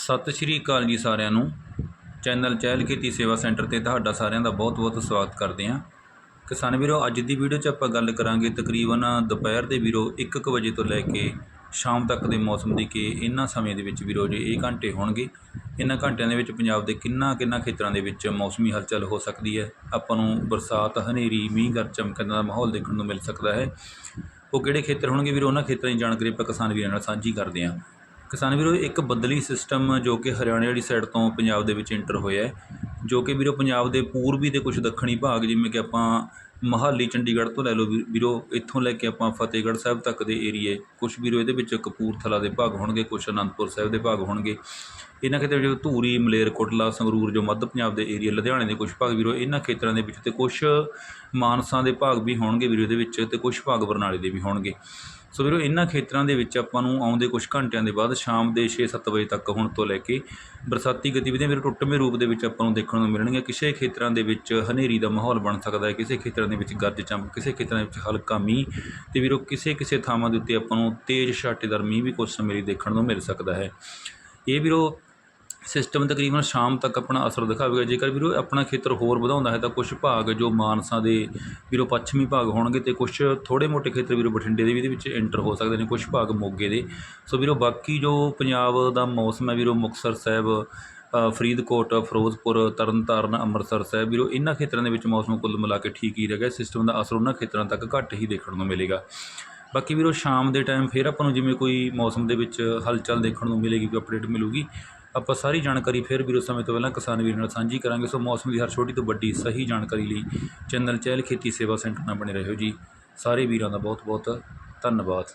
ਸਤਿ ਸ਼੍ਰੀ ਅਕਾਲ ਜੀ ਸਾਰਿਆਂ ਨੂੰ। ਚੈਨਲ ਚਹਿਲ ਖੇਤੀ ਸੇਵਾ ਸੈਂਟਰ ਤੇ ਤੁਹਾਡਾ ਸਾਰਿਆਂ ਦਾ ਬਹੁਤ-ਬਹੁਤ ਸਵਾਗਤ ਕਰਦੇ ਹਾਂ। ਕਿਸਾਨ ਵੀਰੋ, ਅੱਜ ਦੀ ਵੀਡੀਓ 'ਚ ਆਪਾਂ ਗੱਲ ਕਰਾਂਗੇ ਤਕਰੀਬਨ ਦੁਪਹਿਰ ਦੇ ਵੀਰੋ 1:00 ਵਜੇ ਤੋਂ ਲੈ ਕੇ ਸ਼ਾਮ ਤੱਕ ਦੇ ਮੌਸਮ ਦੀ ਕਿ ਇਹਨਾਂ ਸਮੇਂ ਦੇ ਵਿੱਚ ਵੀਰੋ ਜੇ ਇਹ ਘੰਟੇ ਹੋਣਗੇ, ਇਹਨਾਂ ਘੰਟਿਆਂ ਦੇ ਵਿੱਚ ਪੰਜਾਬ ਦੇ ਕਿੰਨਾ ਕਿੰਨਾ ਖੇਤਰਾਂ ਦੇ ਵਿੱਚ ਮੌਸਮੀ ਹਲਚਲ ਹੋ ਸਕਦੀ ਹੈ? ਆਪਾਂ ਨੂੰ ਬਰਸਾਤ, ਹਨੇਰੀ, ਮੀਂਹ ਗਰ ਚਮਕਣ ਦਾ ਮਾਹੌਲ ਦੇਖਣ ਨੂੰ ਮਿਲ ਸਕਦਾ ਹੈ। ਉਹ ਕਿਹੜੇ ਖੇਤਰ ਹੋਣਗੇ ਵੀਰੋ? ਉਹਨਾਂ ਖੇਤਰਾਂ ਦੀ ਜਾਣਕਾਰੀ ਆਪਾਂ ਕਿਸਾਨ ਵੀਰਾਂ ਨਾਲ ਸਾਂਝੀ ਕਰਦੇ ਹਾਂ। ਕਿਸਾਨ ਵੀਰੋ, ਇੱਕ ਬਦਲੀ ਸਿਸਟਮ ਜੋ ਕਿ ਹਰਿਆਣੇ ਵਾਲੀ ਸਾਈਡ ਤੋਂ ਪੰਜਾਬ ਦੇ ਵਿੱਚ ਇੰਟਰ ਹੋਇਆ ਜੋ ਕਿ ਵੀਰੋ ਪੰਜਾਬ ਦੇ ਪੂਰਬੀ ਅਤੇ ਕੁਛ ਦੱਖਣੀ ਭਾਗ, ਜਿਵੇਂ ਕਿ ਆਪਾਂ ਮੋਹਾਲੀ, ਚੰਡੀਗੜ੍ਹ ਤੋਂ ਲੈ ਲਓ ਵੀ- ਵੀਰੋ, ਇੱਥੋਂ ਲੈ ਕੇ ਆਪਾਂ ਫਤਿਹਗੜ੍ਹ ਸਾਹਿਬ ਤੱਕ ਦੇ ਏਰੀਏ, ਕੁਛ ਵੀਰੋ ਇਹਦੇ ਵਿੱਚ ਕਪੂਰਥਲਾ ਦੇ ਭਾਗ ਹੋਣਗੇ, ਕੁਛ ਅਨੰਦਪੁਰ ਸਾਹਿਬ ਦੇ ਭਾਗ ਹੋਣਗੇ। ਇਹਨਾਂ ਖੇਤਰਾਂ ਵਿੱਚ ਧੂਰੀ ਮਲੇਰਕੋਟਲਾ ਸੰਗਰੂਰ ਜੋ ਮੱਧ ਪੰਜਾਬ ਦੇ ਏਰੀਆ ਲੁਧਿਆਣੇ ਦੇ ਕੁਝ ਭਾਗ ਵੀਰੋ, ਇਹਨਾਂ ਖੇਤਰਾਂ ਦੇ ਵਿੱਚ ਤੇ ਕੁਛ ਮਾਨਸਾ ਦੇ ਭਾਗ ਵੀ ਹੋਣਗੇ ਵੀਰੋ ਇਹਦੇ ਵਿੱਚ ਤੇ ਕੁਛ ਭਾਗ ਬਰਨਾਲੇ ਦੇ ਵੀ ਹੋਣਗੇ। ਸੋ ਵੀਰੋ, ਇਹਨਾਂ ਖੇਤਰਾਂ ਦੇ ਵਿੱਚ ਆਪਾਂ ਨੂੰ ਆਉਂਦੇ ਕੁਝ ਘੰਟਿਆਂ ਦੇ ਬਾਅਦ ਸ਼ਾਮ ਦੇ 6-7 ਵਜੇ ਤੱਕ ਹੁਣ ਤੋਂ ਲੈ ਕੇ ਬਰਸਾਤੀ ਗਤੀਵਿਧੀਆਂ ਵੀਰੋ ਟੁੱਟਵੇਂ ਰੂਪ ਦੇ ਵਿੱਚ ਆਪਾਂ ਨੂੰ ਦੇਖਣ ਨੂੰ ਮਿਲਣਗੀਆਂ। ਕਿਸੇ ਖੇਤਰਾਂ ਦੇ ਵਿੱਚ ਹਨੇਰੀ ਦਾ ਮਾਹੌਲ ਬਣ ਸਕਦਾ ਹੈ, ਕਿਸੇ ਖੇਤਰਾਂ ਦੇ ਵਿੱਚ ਗਰਜ ਚਮਕ ਕਿਸੇ ਖੇਤਰਾਂ ਵਿੱਚ ਹਲਕਾ ਮੀਂਹ ਤੇ ਵੀਰੋ ਕਿਸੇ ਕਿਸੇ ਥਾਵਾਂ ਦੇ ਉੱਤੇ ਆਪਾਂ ਨੂੰ ਤੇਜ਼ ਛਾਟੇਦਾਰ ਮੀਂਹ ਵੀ ਕੁਝ ਸਮੇਂ ਲਈ ਦੇਖਣ ਨੂੰ ਮਿਲ ਸਕਦਾ ਹੈ। ਇਹ ਵੀਰੋ ਸਿਸਟਮ ਤਕਰੀਬਨ ਸ਼ਾਮ ਤੱਕ ਆਪਣਾ ਅਸਰ ਦਿਖਾਵੇਗਾ। ਜੇਕਰ ਵੀਰੋ ਆਪਣਾ ਖੇਤਰ ਹੋਰ ਵਧਾਉਂਦਾ ਹੈ ਤਾਂ ਕੁਝ ਭਾਗ ਜੋ ਮਾਨਸਾ ਦੇ ਵੀਰੋ ਪੱਛਮੀ ਭਾਗ ਹੋਣਗੇ ਤੇ ਕੁਝ ਥੋੜੇ ਮੋਟੇ ਖੇਤਰ ਵੀਰੋ ਬਠਿੰਡੇ ਦੇ ਵੀ ਇਹਦੇ ਵਿੱਚ ਐਂਟਰ ਹੋ ਸਕਦੇ ਨੇ ਕੁਝ ਭਾਗ ਮੋਗੇ ਦੇ। ਸੋ ਵੀਰੋ ਬਾਕੀ ਜੋ ਪੰਜਾਬ ਦਾ ਮੌਸਮ ਹੈ ਵੀਰੋ ਮੁਕਤਸਰ ਸਾਹਿਬ ਫਰੀਦਕੋਟ, ਫਿਰੋਜ਼ਪੁਰ, ਤਰਨਤਾਰਨ, ਅੰਮ੍ਰਿਤਸਰ ਸਾਹਿਬ ਵੀਰੋ, ਇਹਨਾਂ ਖੇਤਰਾਂ ਦੇ ਵਿੱਚ ਮੌਸਮ ਕੁੱਲ ਮਿਲਾ ਕੇ ਠੀਕ ਹੀ ਰਹੇਗਾ ਸਿਸਟਮ ਦਾ ਅਸਰ ਉਹਨਾਂ ਖੇਤਰਾਂ ਤੱਕ ਘੱਟ ਹੀ ਦੇਖਣ ਨੂੰ ਮਿਲੇਗਾ। ਬਾਕੀ ਵੀਰੋ, ਸ਼ਾਮ ਦੇ ਟਾਈਮ ਫਿਰ ਆਪਾਂ ਨੂੰ ਜਿਵੇਂ ਕੋਈ ਮੌਸਮ ਦੇ ਵਿੱਚ ਹਲਚਲ ਦੇਖਣ ਨੂੰ ਮਿਲੇਗੀ, ਕੋਈ ਅਪਡੇਟ ਮਿਲੂਗੀ, ਆਪਾਂ ਸਾਰੀ ਜਾਣਕਾਰੀ ਫਿਰ ਵੀਰੋ ਸਮੇਂ ਤੋਂ ਪਹਿਲਾਂ ਕਿਸਾਨ ਵੀਰ ਨਾਲ ਸਾਂਝੀ ਕਰਾਂਗੇ। ਸੋ ਮੌਸਮ ਦੀ ਹਰ ਛੋਟੀ ਤੋਂ ਵੱਡੀ ਸਹੀ ਜਾਣਕਾਰੀ ਲਈ ਚੈਨਲ ਚਹਿਲ ਖੇਤੀ ਸੇਵਾ ਸੈਂਟਰ ਨਾਲ ਬਣੇ ਰਹੋ ਜੀ। ਸਾਰੇ ਵੀਰਾਂ ਦਾ ਬਹੁਤ ਬਹੁਤ ਧੰਨਵਾਦ।